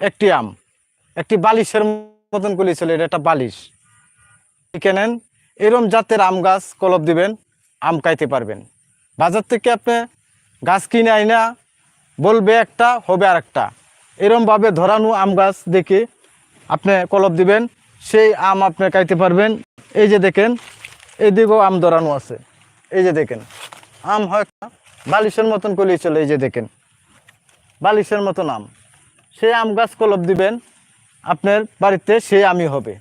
একটি আম, একটি বালিশের মতন কলি ছিল, এটা একটা বালিশ। কেনেন এরম জাতের আম গাছ কলপ দিবেন, আম খাইতে পারবেন। বাজার থেকে আপনি গাছ কিনে আইনা, বলবে একটা, হবে আর একটা এরমভাবে ধরানো আম গাছ দেখে আপনি কলপ দিবেন, সেই আম আপনি খাইতে পারবেন। এই যে দেখেন এইদিকেও আম ধরানো আছে। এই যে দেখেন, আম হয় বালিশের মতন কলি চলে, এই যে দেখেন, বালিশের মতন আম। সেই আম গাছ কলপ দিবেন, আপনার বাড়িতে সেই আমই হবে।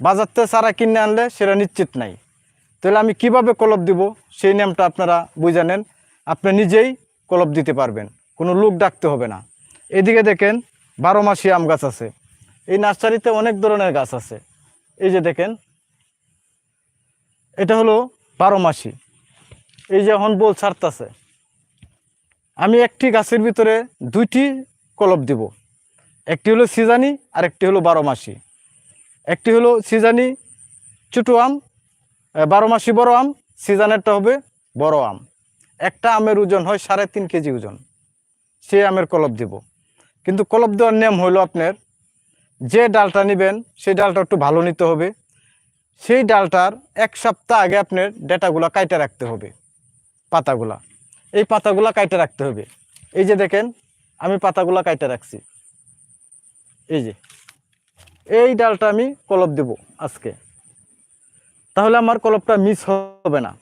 বাজারতে চারা কিনে আনলে সেটা নিশ্চিত নাই। তাহলে আমি কীভাবে কলপ দিব, সেই নিয়মটা আপনারা বুঝে নেন। আপনি নিজেই কলপ দিতে পারবেন, কোনো লোক ডাকতে হবে না। এদিকে দেখেন, বারো মাসি আম গাছ আছে। এই নার্সারিতে অনেক ধরনের গাছ আছে। এই যে দেখেন, এটা হলো বারো মাসি। এই যে এখন বল ছাড়তাছে। আমি একটি গাছের ভিতরে দুইটি কলপ দিব। একটি হলো সিজানি আর একটি হলো বারো মাসি। একটি হলো সিজানি, ছোটো আম বারো মাসি বড় আম, সিজানেরটা হবে বড় আম। একটা আমের ওজন হয় সাড়ে তিন কেজি ওজন। সে আমের কলপ দিব। কিন্তু কলপ দেওয়ার নিয়ম হলো আপনার, যে ডালটা নেবেন, সেই ডালটা একটু ভালো নিতে হবে। সেই ডালটার এক সপ্তাহ আগে আপনার ডেটাগুলা কাইটে রাখতে হবে, পাতাগুলা। এই পাতাগুলা কাইটে রাখতে হবে। এই যে দেখেন আমি পাতাগুলা কাইটে রাখছি। এই যে, এই ডালটা আমি কলপ দেব আজকে। তাহলে আমার কলপটা মিস হবে না।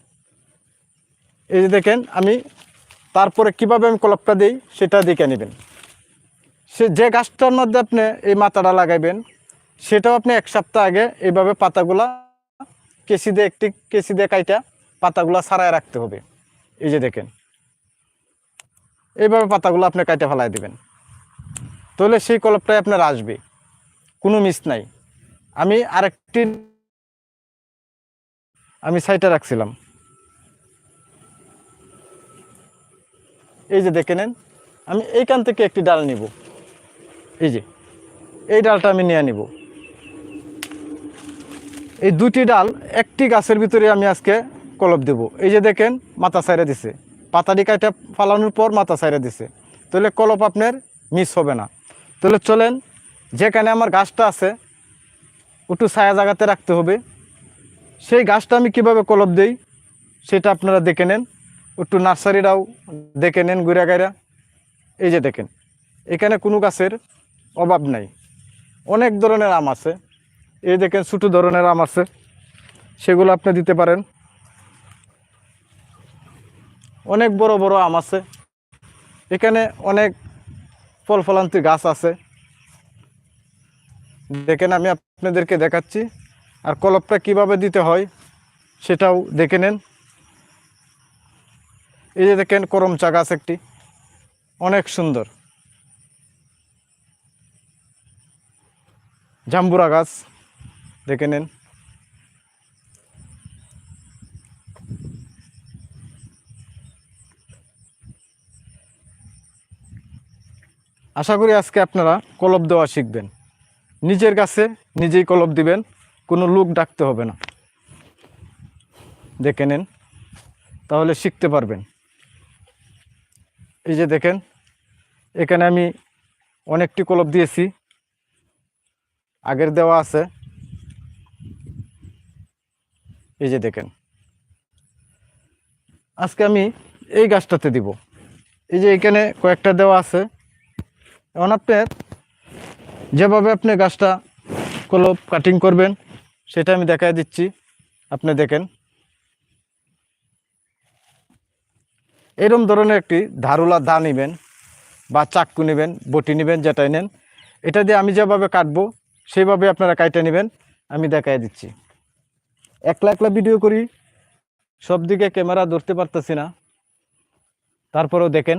এই যে দেখেন, আমি তারপরে কীভাবে আমি কলপটা দিই সেটা দেখে নেবেন। সে যে গাছটার মধ্যে আপনি এই মাথাটা লাগাইবেন, সেটাও আপনি এক সপ্তাহ আগে এইভাবে পাতাগুলা কেসি দিয়ে একটি কেসি দিয়ে কাইটা পাতাগুলা ছাড়াই রাখতে হবে। এই যে দেখেন এইভাবে পাতাগুলো আপনি কাইটা ফেলাই দিবেন। তাহলে সেই কলপটাই আপনার আসবে। কোনো মিস নাই। আমি আরেকটি আমি সাইটে রাখছিলাম। এই যে দেখে নেন, আমি এইখান থেকে একটি ডাল নিব। এই যে, এই ডালটা আমি নিয়ে নিব। এই দুটি ডাল একটি গাছের ভিতরে আমি আজকে কলপ দেব। এই যে দেখেন, মাথা সাইরে দিছে। পাতাটি কাটা ফালানোর পর মাথা সাইরে দিছে। তাহলে কলপ আপনার মিস হবে না। তাহলে চলেন, যেখানে আমার গাছটা আছে, একটু ছায়া জায়গাতে রাখতে হবে। সেই গাছটা আমি কীভাবে কলপ দেই, সেটা আপনারা দেখে নেন। একটু নার্সারিরাও দেখে নেন গুড়া গাইরা এই যে দেখেন, এখানে কোনো গাছের অভাব নাই। অনেক ধরনের আম আছে। এই দেখেন ছোটো ধরনের আম আছে। সেগুলো আপনি দিতে পারেন। অনেক বড় বড় আম আছে। এখানে অনেক ফল ফলান্তি গাছ আছে। দেখেন আমি আপনাদেরকে দেখাচ্ছি আর কলপটা কীভাবে দিতে হয় সেটাও দেখে নেন। এই যে দেখেন করমচা গাছ একটি, অনেক সুন্দর। জাম্বুরা গাছ, দেখে নেন। আশা করি আজকে আপনারা কলপ দেওয়া শিখবেন। নিজের কাছে নিজেই কলপ দিবেন, কোনো লোক ডাকতে হবে না। দেখে নেন, তাহলে শিখতে পারবেন। এই যে দেখেন, এখানে আমি অনেকটি কলপ দিয়েছি। আগের দেওয়া আছে। এই যে দেখেন, আজকে আমি এই গাছটাতে দিব। এই যে এখানে কয়েকটা দেওয়া আছে। এখন আপনার যেভাবে আপনি গাছটা কলপ কাটিং করবেন, সেটা আমি দেখাই দিচ্ছি। আপনি দেখেন। এরম ধরনের একটি ধারুলা দা নেবেন বা চাক্কু নেবেন, বটি নেবেন, যেটাই নেন। এটা দিয়ে আমি যেভাবে কাটবো সেইভাবে আপনারা কাইটে নেবেন, আমি দেখাই দিচ্ছি। একলা একলা ভিডিও করি সব দিকে ক্যামেরা ধরতে পারতেছি না। তারপরেও দেখেন।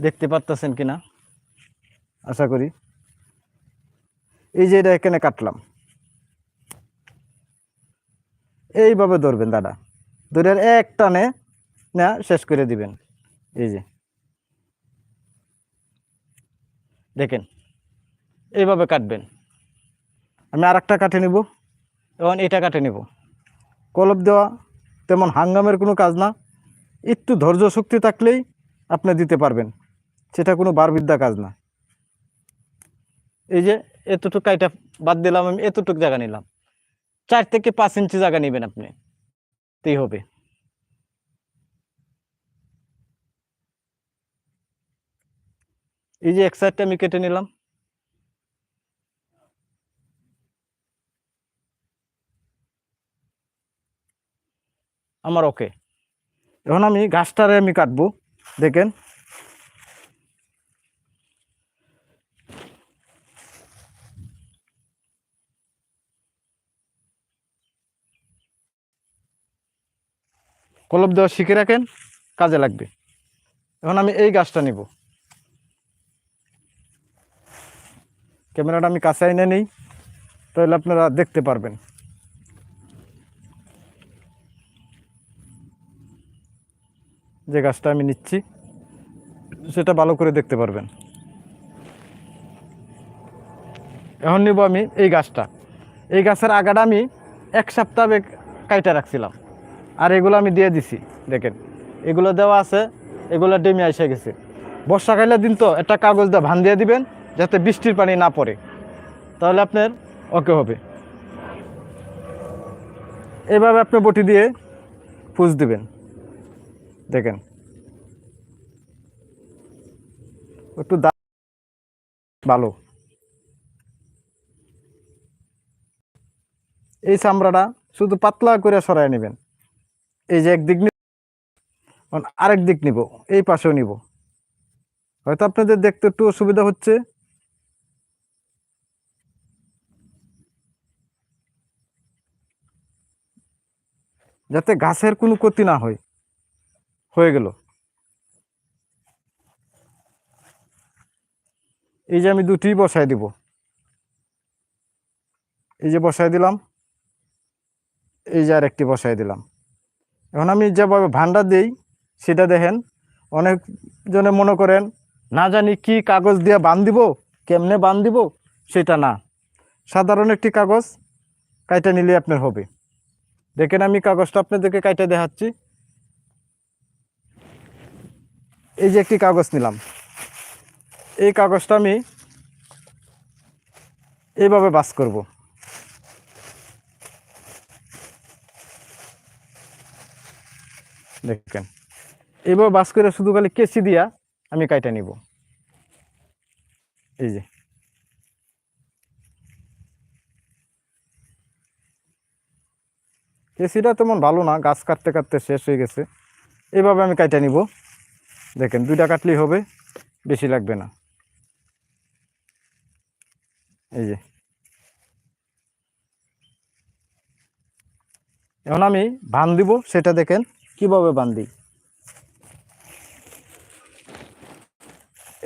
দেখতে পারতেছেন কি না আশা করি। এই যে এটা এখানে কাটলাম। এইভাবে ধরবেন দাদা। ধরে এক টানে না, শেষ করে দিবেন। এই যে। দেখেন, এইভাবে কাটবেন। আমি আর একটা কাটে নেব। এবং এটা কাটে নেব। কলপ দেওয়া তেমন হাঙ্গামের কোনো কাজ না। একটু ধৈর্য শক্তি থাকলেই আপনি দিতে পারবেন। সেটা কোনো বারবিদ্যা কাজ না। এই যে এতটুকু কাইটা বাদ দিলাম, আমি এতটুকু জায়গা নিলাম। চার থেকে পাঁচ ইঞ্চি জায়গা নেবেন আপনি। তাই হবে। এই যে এক সাইডটা আমি কেটে নিলাম। আমার ওকে এখন আমি গাছটারে আমি কাটবো। দেখেন। কলব দেওয়া শিখে রাখেন, কাজে লাগবে। এখন আমি এই গাছটা নিব। ক্যামেরাটা আমি কাছে এনে নেই, তাহলে আপনারা দেখতে পারবেন। যে গাছটা আমি নিচ্ছি, সেটা ভালো করে দেখতে পারবেন। এখন নিব আমি এই গাছটা। এই গাছের আগাটা আমি এক সপ্তাহ কাইটা রাখছিলাম। আর এগুলো আমি দিয়ে দিছি, দেখেন। এগুলো দেওয়া আছে, এগুলো ডেমে এসে গেছে। বর্ষাকালের দিন তো একটা কাগজ দিয়ে ভান দিয়ে দিবেন, যাতে বৃষ্টির পানি না পড়ে। তাহলে আপনার ওকে হবে। এভাবে আপনি বটি দিয়ে পুষ দিবেন। দেখেন। একটু দা ভালো। এই চামড়াটা শুধু পাতলা করে সরাই নেবেন। এই যে একদিক এখন আরেক দিক নিব, এই পাশেও নিব। হয়তো আপনাদের দেখতে একটু অসুবিধা হচ্ছে। যাতে গাছের কোনো ক্ষতি না হয়, হয়ে গেল। এই যে আমি দুটি বসাই দিব। এই যে বসাই দিলাম, এই যে আরেকটি বসাই দিলাম। এখন আমি যেভাবে ভান্ডার দিই, সেটা দেখেন, অনেক জনে মনে করেন, না জানি কি কাগজ দিয়ে বান দিব কেমনে বান দিব সেটা না। সাধারণ একটি কাগজ কাইটা নিলে আপনার হবে। দেখেন আমি কাগজটা আপনাদেরকে কাইটা দেখাচ্ছি। এই যে একটি কাগজ নিলাম। এই কাগজটা আমি এইভাবে বাস করব। দেখেন। এইভাবে বাস করে শুধু খালি কেসি দিয়া আমি কাইটা নিব। এই যে। কেসিটা তেমন ভালো না, গাছ কাটতে কাটতে শেষ হয়ে গেছে। এভাবে আমি কাইটা নিব। দেখেন, দুইটা কাটলেই হবে, বেশি লাগবে না। এই যে। এখন আমি ভান দিব, সেটা দেখেন। কীভাবে বান দিই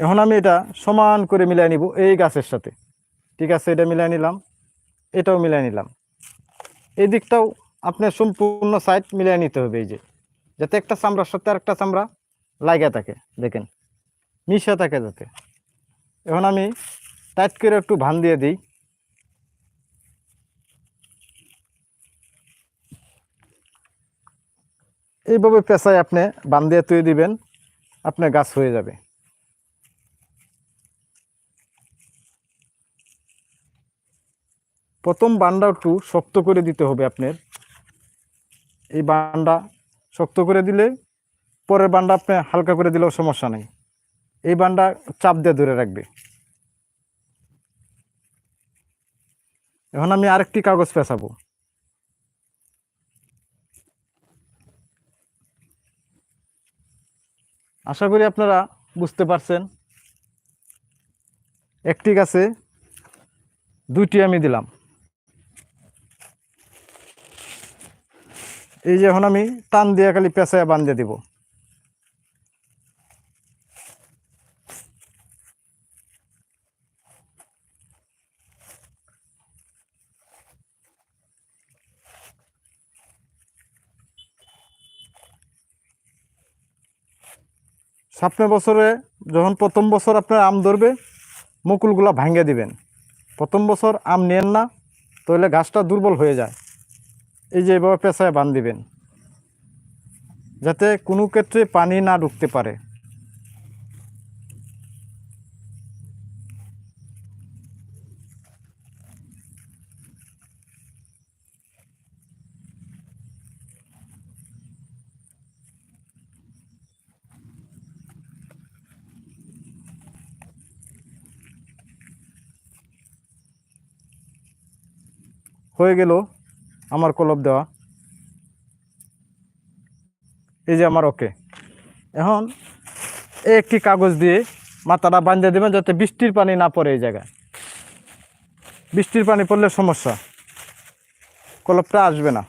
এখন আমি এটা সমান করে মিলাই নিব এই গাছের সাথে। ঠিক আছে, এটা মিলাই নিলাম, এটাও মিলাই নিলাম। এই দিকটাও আপনার সম্পূর্ণ সাইড মিলাই নিতে হবে এই যে, যাতে একটা চামড়ার সাথে আর একটা চামড়া লাগা থাকে, দেখেন, মিশা থাকে যাতে। এখন আমি টাইট করে একটু ভান দিয়ে দিই। এইভাবে পেঁচায় আপনি বান দিয়ে তুই দিবেন, আপনার গাছ হয়ে যাবে। প্রথম বানটা একটু শক্ত করে দিতে হবে আপনার। এই বানটা শক্ত করে দিলে পরের বানটা আপনি হালকা করে দিলেও সমস্যা নেই। এই বানটা চাপ দিয়ে ধরে রাখবে। এখন আমি আরেকটি কাগজ পেঁচাবো। আশা করি আপনারা বুঝতে পারছেন। একটি গাছে দুইটি আমি দিলাম। এই যে এখন আমি টান দিয়ে খালি পেঁচায় বান্ধে দিব। সামনের বছরে যখন প্রথম বছর আপনার আম ধরবে, মুকুলগুলো ভাঙে দিবেন। প্রথম বছর আম নেন না, তাহলে গাছটা দুর্বল হয়ে যায়। এই যে এভাবে পেঁচায় বান দিবেন। যাতে কোনো ক্ষেত্রে পানি না ঢুকতে পারে। হয়ে গেল আমার কলপ দেওয়া। এই যে আমার ওকে। এখন একটি কাগজ দিয়ে মাথাটা বাঁধিয়ে দেবেন যাতে বৃষ্টির পানি না পড়ে এই জায়গায়। বৃষ্টির পানি পড়লে সমস্যা। কলপটা আসবে না।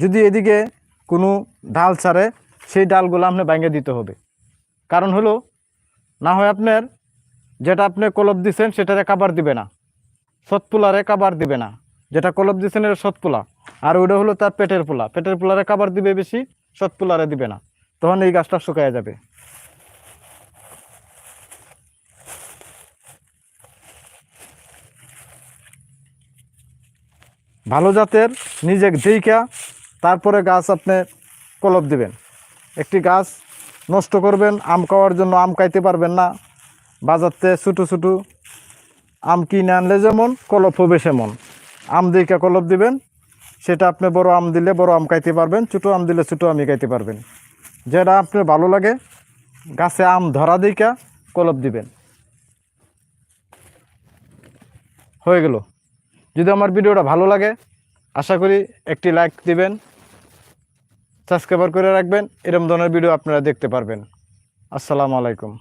যদি এদিকে কোনো ডাল ছাড়ে সেই ডালগুলো আপনি ভেঙে দিতে হবে। কারণ হলো, না হয় আপনার যেটা আপনি কলপ দিছেন সেটারে কাবার দিবে না। সৎপুলারে কাবার দিবে না। যেটা কলপ দিছেন এটা সৎপুলা। আর ওটা হলো তার পেটের পোলা। পেটের পোলারে কাবার দিবে বেশি, সৎপুলারে দিবে না। তখন এই গাছটা শুকায় যাবে। ভালো জাতের নিজে দেখা তারপরে গাছ আপনি কলপ দিবেন। একটি গাছ নষ্ট করবেন, আম খাওয়ার জন্য আম খাইতে পারবেন না। বাজারতে ছোটো ছোটো আম কিনে আনলে যেমন, কলপ হবে সেমন। আম দিকা কলপ দিবেন, সেটা আপনি বড় আম দিলে বড় আম খাইতে পারবেন, ছোটো আম দিলে ছোটো আমি খাইতে পারবেন। যেটা আপনার ভালো লাগে, গাছে আম ধরা দিকা কলপ দিবেন। হয়ে গেল। যদি আমার ভিডিওটা ভালো লাগে, আশা করি একটি লাইক দিবেন। সাবস্ক্রাইবার করে রাখবেন। এরম ধরনের ভিডিও আপনারা দেখতে পারবেন। আসসালামু আলাইকুম।